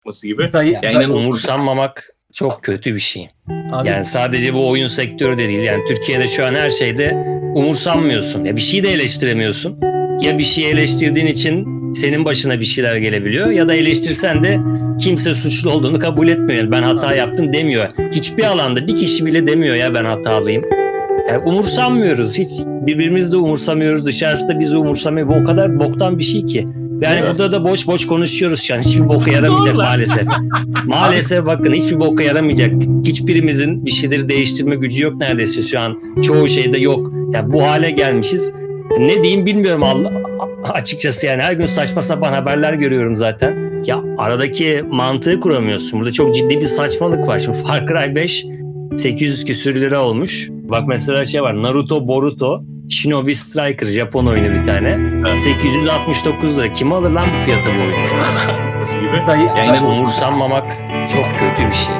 yapması gibi. Dayı, Yani da- inanılmaz- Umursanmamak çok kötü bir şey. abi, Yani sadece bu oyun sektörü de değil. Yani Türkiye'de şu an her şeyde umursanmıyorsun. Ya bir şeyi de eleştiremiyorsun. Ya bir şeyi eleştirdiğin için senin başına bir şeyler gelebiliyor ya da eleştirsen de kimse suçlu olduğunu kabul etmiyor. Yani ben hata yaptım demiyor. Hiçbir alanda bir kişi bile demiyor ya ben hatalıyım. Yani umursanmıyoruz. Hiç birbirimizi de umursamıyoruz. Dışarısı da bizi umursamıyor. Bu o kadar boktan bir şey ki. Yani burada da boş boş konuşuyoruz şu an. Hiçbir boka yaramayacak maalesef. Maalesef bakın hiçbir boka yaramayacak. Hiçbirimizin bir şeyleri değiştirme gücü yok neredeyse şu an. Çoğu şeyde yok. Yani bu hale gelmişiz. Ne diyeyim bilmiyorum Allah, açıkçası yani her gün saçma sapan haberler görüyorum zaten. Ya aradaki mantığı kuramıyorsun. Burada çok ciddi bir saçmalık var. Şimdi Far Cry 5 800 küsür lira olmuş. Bak mesela şey var Naruto Boruto Shinobi Striker Japon oyunu bir tane. Evet. 869 lira. Kim alır lan bu fiyata bu oyunu? yapması gibi. dayı, Yani da- Umursanmamak çok kötü bir şey.